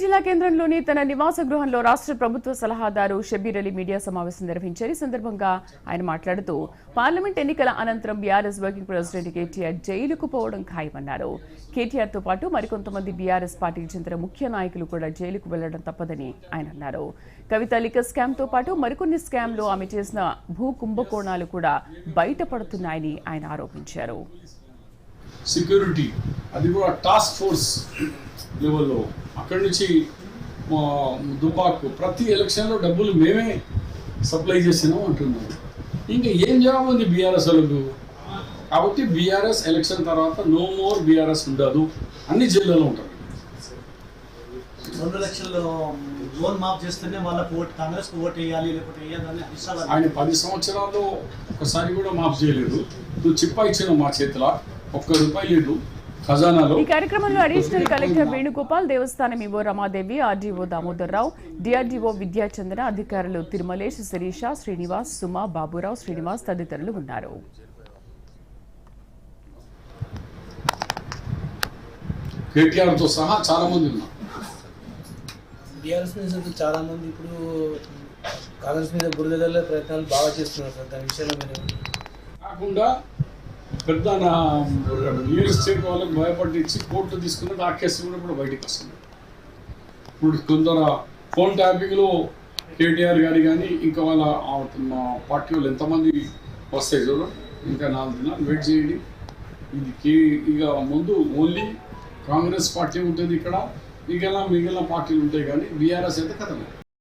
జిల్లా కేంద్రంలోని తన నివాస గృహంలో రాష్ట్ర ప్రభుత్వ సలహాదారు షబీర్ అలీ మీడియా సమావేశం నిర్వహించారు. ఈ సందర్భంగా ఆయన మాట్లాడుతూ పార్లమెంట్ ఎన్నికల అనంతరం బీఆర్ఎస్ వర్కింగ్ ప్రెసిడెంట్ కేటీఆర్ జైలుకు పోవడం ఖాయమన్నారు. కేటీఆర్తో పాటు మరికొంతమంది బీఆర్ఎస్ పార్టీకి చెందిన ముఖ్య నాయకులు కూడా జైలుకు వెళ్ళడం తప్పదని ఆయన అన్నారు. కవిత లిఖ స్కామ్తో పాటు మరికొన్ని స్కామ్లు ఆమె చేసిన భూ కుంభకోణాలు కూడా బయటపడుతున్నాయని ఆయన ఆరోపించారు. సెక్యూరిటీ అది కూడా టాస్క్ ఫోర్స్ లెవెల్లో అక్కడి నుంచి దుబాక్ ప్రతి ఎలక్షన్లో డబ్బులు మేమే సప్లై చేసినాం అంటున్నారు ఇంకా ఏం జవాబు ఉంది బీఆర్ఎస్ వాళ్ళకు? కాబట్టి బీఆర్ఎస్ ఎలక్షన్ తర్వాత నో మోర్ బీఆర్ఎస్ ఉండదు. అన్ని జిల్లాలో ఉంటారు. రెండు లక్షలు లోన్ మాఫ్ చేస్తేనే వాళ్ళకి ఓటు కాంగ్రెస్ ఓటు వేయాలి లేకపోతే వేయాలని అనిసాలు ఆయన పది సంవత్సరాల్లో ఒకసారి కూడా మాఫ్ చేయలేదు. నువ్వు చిప్ప ఇచ్చిన మా చేతిలో ఒక్క రూపాయి లేదు. ఖజానాలో ఈ కార్యక్రమంలో అడిషనల్ కలెక్టర్ వేణుగోపాల్ దేవస్థానం EO Ramadevi RDO Damodarrao DRDO Vidyachandra అధికారులు తిరుమలేష్ శిరీష శ్రీనివాస్ సుమ బాబురావు శ్రీనివాస్ తదితరులు ఉన్నారు. కేటీఆర్తో సహా చాలా మంది ఉన్నారు. బీఆర్ఎస్ మీద అయితే చాలా మంది ఇప్పుడు కాంగ్రెస్ మీద బురదలే ప్రయత్నాలు బాగా చేస్తున్నారు సార్. దాని విషయంలో మీరు కాకుండా పెద్ద నా రియల్ ఎస్టేట్ వాళ్ళకి భయపడించి కోర్టు తీసుకున్నట్టు ఆ కేసు కూడా ఇప్పుడు బయటకు వస్తుంది. ఇప్పుడు కొందరు ఫోన్ ట్యాపింగ్లో కేటీఆర్ గారి కానీ ఇంకా వాళ్ళ మా పార్టీ వాళ్ళు ఎంతమంది వస్తాయి చూడండి ఇంకా నాలుగు దినాలు వెయిట్ చేయండి. ఇది కే ఇక ముందు ఓన్లీ కాంగ్రెస్ పార్టీ ఉంటుంది ఇక్కడ. మిగిలిన మిగిలిన పార్టీలు ఉంటాయి కానీ బీఆర్ఎస్ అయితే కదలేదు